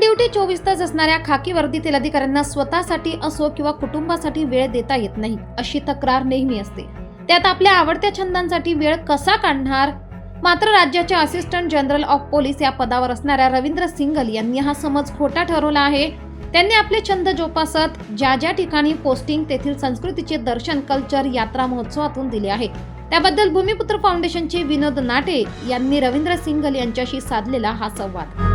Duty चोवीस तास असणाऱ्या खाकी वर्दीतील अधिकाऱ्यांना स्वतःसाठी असो किंवा कुटुंबासाठी वेळ देता येत नाही अशी तक्रार नेहमी असते. त्यात आपल्या आवडत्या छंदांसाठी वेळ कसा काढणार? मात्र राज्याचे असिस्टंट जनरल ऑफ पोलीस या पदावर असणाऱ्या रवींद्र सिंगल यांनी हा समज खोटा ठरवला आहे. त्यांनी आपले छंद जोपासत ज्या ज्या ठिकाणी पोस्टिंग तेथील संस्कृतीचे दर्शन कल्चर यात्रा महोत्सवातून दिले आहे. त्याबद्दल भूमिपुत्र फाउंडेशनचे विनोद नाटे यांनी रवींद्र सिंगल यांच्याशी साधलेला हा संवाद.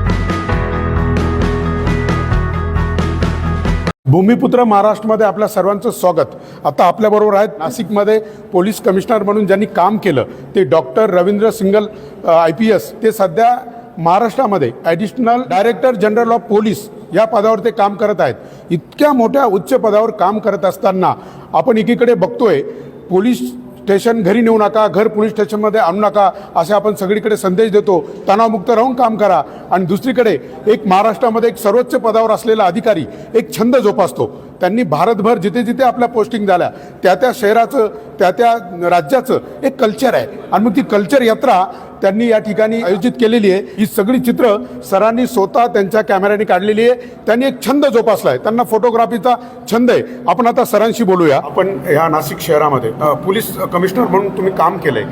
भूमिपुत्र महाराष्ट्रामध्ये आपल्या सर्वांचं स्वागत. आता आपल्याबरोबर आहेत नाशिकमध्ये पोलीस कमिशनर म्हणून ज्यांनी काम केलं ते doctor Ravindra Singal I P S. ते सध्या महाराष्ट्रामध्ये additional director general of police या पदावर ते काम करत आहेत. इतक्या मोठ्या उच्च पदावर काम करत असताना आपण एकीकडे बघतोय पोलीस स्टेशन घरी नेऊ नका घर पोलीस स्टेशनमध्ये आणू नका असे आपण सगळीकडे संदेश देतो. तणावमुक्त राहून काम करा. आणि दुसरीकडे एक महाराष्ट्रामध्ये एक सर्वोच्च पदावर असलेला अधिकारी एक छंद जोपासतो. त्यांनी भारतभर जिथे जिथे आपल्या पोस्टिंग झाल्या त्या त्या शहराचं त्या त्या राज्याचं एक कल्चर आहे. आणि मग ती कल्चर यात्रा त्यांनी या ठिकाणी आयोजित केलेली आहे. ही सगळी चित्र सरांनी स्वतः त्यांच्या कॅमेऱ्याने काढलेली आहे. त्यांनी एक छंद जोपासला आहे त्यांना फोटोग्राफीचा छंद आहे. आपण आता सरांशी बोलूया. आपण ह्या नाशिक शहरामध्ये पोलीस कमिशनर म्हणून तुम्ही काम केलंय.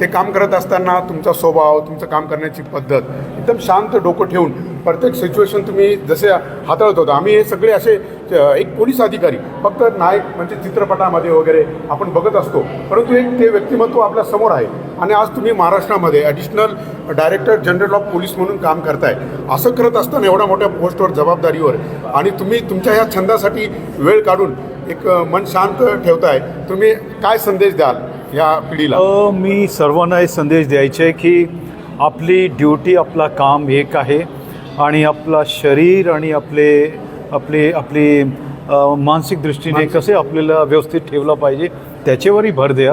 ते काम करत असताना तुमचा स्वभाव तुमचं काम करण्याची पद्धत एकदम शांत डोकं ठेवून प्रत्येक सिच्युएशन तुम्ही जसे हाताळत होता. आम्ही हे सगळे असे एक पोलीस अधिकारी फक्त नायक म्हणजे चित्रपटामध्ये वगैरे आपण बघत असतो. परंतु एक ते व्यक्तिमत्व आपल्यासमोर आहे. आणि आज तुम्ही महाराष्ट्रामध्ये additional director general of police म्हणून काम करताय. असं करत असताना एवढ्या मोठ्या पोस्टवर जबाबदारीवर आणि तुम्ही तुमच्या ह्या छंदासाठी वेळ काढून एक मन शांत ठेवताय. तुम्ही काय संदेश द्याल? या पिढीला? मी सर्वांना हे संदेश द्यायचे आहे की आपली ड्युटी आपला काम एक आहे आणि आपला शरीर आणि आपले आपले आपली मानसिक दृष्टीने. कसे आपल्याला व्यवस्थित ठेवलं पाहिजे त्याच्यावरही भर द्या.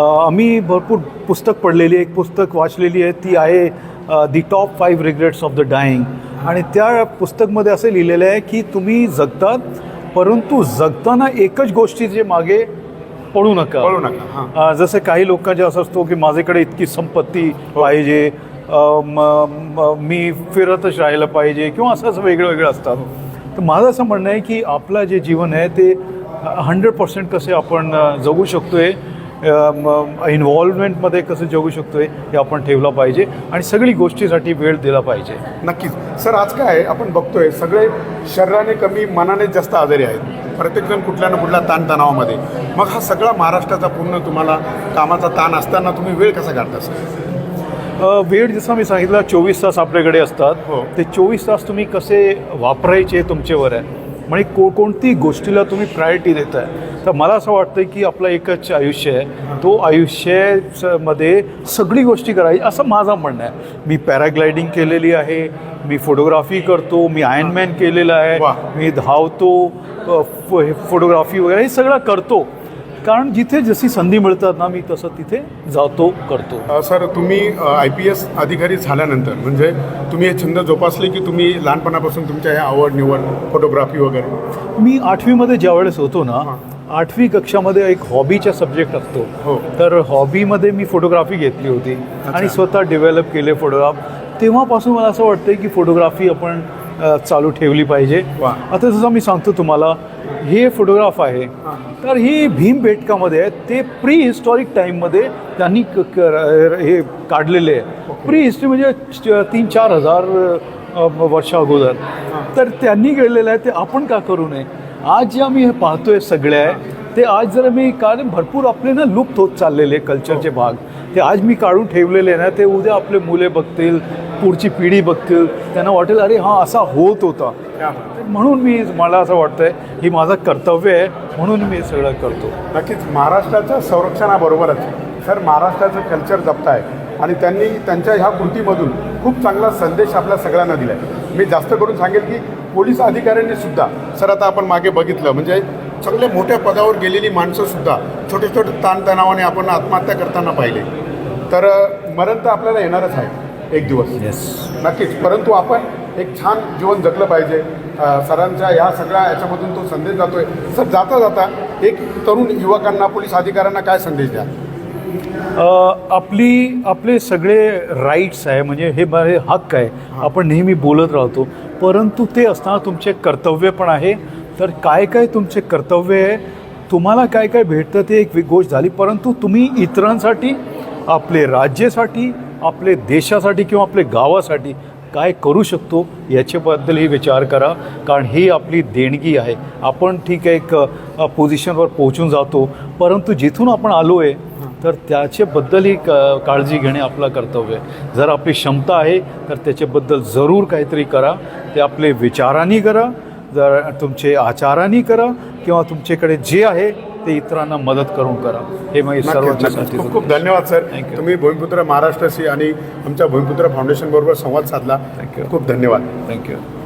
आम्ही भरपूर पुस्तक पडलेली एक पुस्तक वाचलेली आहे ती आहे the top five regrets of the dying आणि त्या पुस्तकमध्ये असं लिहिलेलं आहे की तुम्ही जगतात परंतु जगताना एकच गोष्टीचे मागे पडू नका. पळू नका हां. अ, जसं काही लोकांचे असं असतो की माझ्याकडे इतकी संपत्ती पाहिजे अ, म- म- मी फिरतच राहिलं पाहिजे किंवा असं असं वेगळं वेगळं असतात तर माझं असं म्हणणं आहे की आपलं जे जीवन आहे ते हंड्रेड पर्सेंट कसे आपण अ, जगू शकतो आहे इन्व्हॉल्वमेंटमध्ये कसं जगू शकतो आहे हे आपण ठेवलं पाहिजे आणि सगळी गोष्टीसाठी वेळ दिला पाहिजे. नक्कीच. सर आज काय आहे? आपण बघतोय सगळे शरीराने कमी मनाने जास्त आजारी आहेत. प्रत्येकजण कुठल्या ना कुठल्या ताणतणावामध्ये. मग हा सगळा महाराष्ट्राचा पूर्ण तुम्हाला कामाचा ताण असताना तुम्ही वेळ कसा काढता सर? वेळ जसं मी सांगितलं चोवीस तास आपल्याकडे असतात. हो. ते चोवीस तास तुम्ही कसे वापरायचे तुमच्यावर आहे? म्हणजे को कोणती गोष्टीला तुम्ही प्रायोरिटी देत आहे तर मला असं वाटतं की आपलं एकच आयुष्य आहे. तो आयुष्यामध्ये सगळी गोष्टी करायची असं माझं म्हणणं आहे. मी पॅराग्लायडिंग केलेली आहे मी फोटोग्राफी करतो मी आयनमॅन केलेलं आहे. मी धावतो हे फोटोग्राफी वगैरे हे सगळं करतो. कारण जिथे जशी संधी मिळतात ना मी तसं तिथे जातो करतो. सर तुम्ही आय पी एस अधिकारी झाल्यानंतर म्हणजे तुम्ही हे छंद जोपासले की तुम्ही लहानपणापासून तुमच्या ह्या आवड निवड फोटोग्राफी वगैरे? मी आठवीमध्ये ज्या वेळेस होतो ना आठवी कक्षामध्ये एक हॉबीचा सब्जेक्ट असतो. हो. तर हॉबीमध्ये मी फोटोग्राफी घेतली होती आणि स्वतः डेव्हलप केले फोटोग्राफ तेव्हापासून मला असं वाटतं की फोटोग्राफी आपण चालू ठेवली पाहिजे. आता जसं मी सांगतो तुम्हाला हे फोटोग्राफ आहे. तर ही भीमबेटकामध्ये आहे. ते प्री हिस्टॉरिक टाईममध्ये त्यांनी हे काढलेले आहे. प्री हिस्ट्री म्हणजे तीन चार हजार वर्षा अगोदर. तर त्यांनी केलेलं आहे ते आपण का करू नये? आज जे आम्ही हे पाहतोय सगळे आहे ते आज जर मी कारण भरपूर आपले ना लुप्त होत चाललेले कल्चरचे भाग. ते आज मी काढून ठेवलेले ना ते उद्या आपले मुले बघतील पुढची पिढी बघतील. त्यांना वाटेल अरे हा असा होत होता. म्हणून मी मला असं वाटतंय ही माझं कर्तव्य आहे म्हणून मी हे सगळं करतो. नक्कीच महाराष्ट्राच्या संरक्षणाबरोबरच सर महाराष्ट्राचं कल्चर जपताय. आणि त्यांनी त्यांच्या ह्या कृतीमधून खूप चांगला संदेश आपल्या सगळ्यांना दिला आहे मी जास्त करून सांगेल की पोलीस अधिकाऱ्यांनी सुद्धा सर आता आपण मागे बघितलं म्हणजे चांगल्या मोठ्या पदावर गेलेली माणसंसुद्धा छोटे छोटे ताणतणावाने आपण आत्महत्या करताना पाहिले. तर मरण तर आपल्याला येणारच आहे एक दिवस. येस नक्कीच परंतु आपण एक छान जीवन जगलं पाहिजे. सरांच्या या सगळ्या याच्यामधून तो संदेश जातोय. सर जाता जाता एक तरुण युवकांना पोलीस अधिकाऱ्यांना काय संदेश द्या? आपली आपले सगळे राईट्स आहे म्हणजे हे माझे हक्क आहे. आपण नेहमी बोलत राहतो. परंतु ते असताना तुमचे कर्तव्य पण आहे. तर काय काय तुमचे कर्तव्य आहे? तुम्हाला काय काय भेटतं ते एक गोष्ट झाली. परंतु तुम्ही इतरांसाठी आपले राज्यासाठी आपले देशासाठी किंवा आपले गावासाठी काय करू शकतो याच्याबद्दलही विचार करा. कारण ही आपली देणगी आहे. आपण ठीक आहे एक पोझिशनवर पोहोचून जातो. परंतु जिथून आपण आलो आहे तर त्याच्याबद्दलही क काळजी घेणे आपलं कर्तव्य आहे. जर आपली क्षमता आहे तर त्याच्याबद्दल जरूर काहीतरी करा. ते आपले विचारांनी करा. जर तुमचे आचारांनी करा किंवा तुमच्याकडे जे आहे ते इतरांना मदत करून करा हे माझी. संधी खूप खूप धन्यवाद सर you. तुम्ही भूमिपुत्र महाराष्ट्राशी आणि आमच्या भूमिपुत्र फाउंडेशन बरोबर संवाद साधला you. खूप धन्यवाद थँक्यू